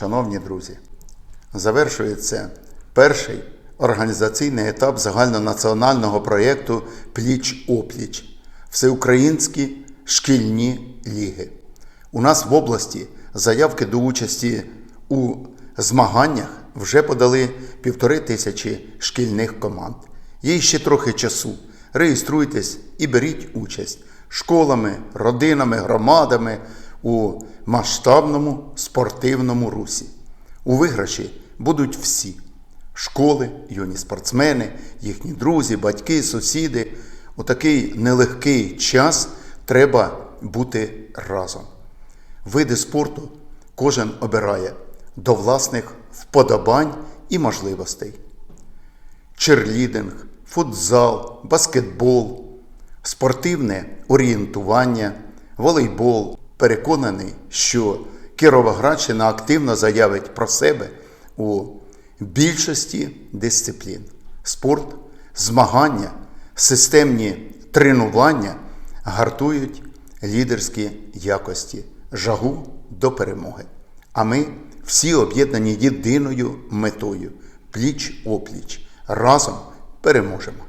Шановні друзі, завершується перший організаційний етап загальнонаціонального проєкту Пліч опліч Всеукраїнські шкільні ліги. У нас в області заявки до участі у змаганнях вже подали півтори тисячі шкільних команд. Є ще трохи часу. Реєструйтесь і беріть участь школами, родинами, громадами у масштабному спортивному русі. У виграші будуть всі школи, юні спортсмени, їхні друзі, батьки, сусіди. У такий нелегкий час треба бути разом. Види спорту кожен обирає до власних вподобань і можливостей. Черлідинг, футзал, баскетбол, спортивне орієнтування, волейбол. Переконаний, що Кіровоградщина активно заявить про себе у більшості дисциплін. Спорт, змагання, системні тренування гартують лідерські якості, жагу до перемоги. А ми всі об'єднані єдиною метою пліч опліч. Разом переможемо.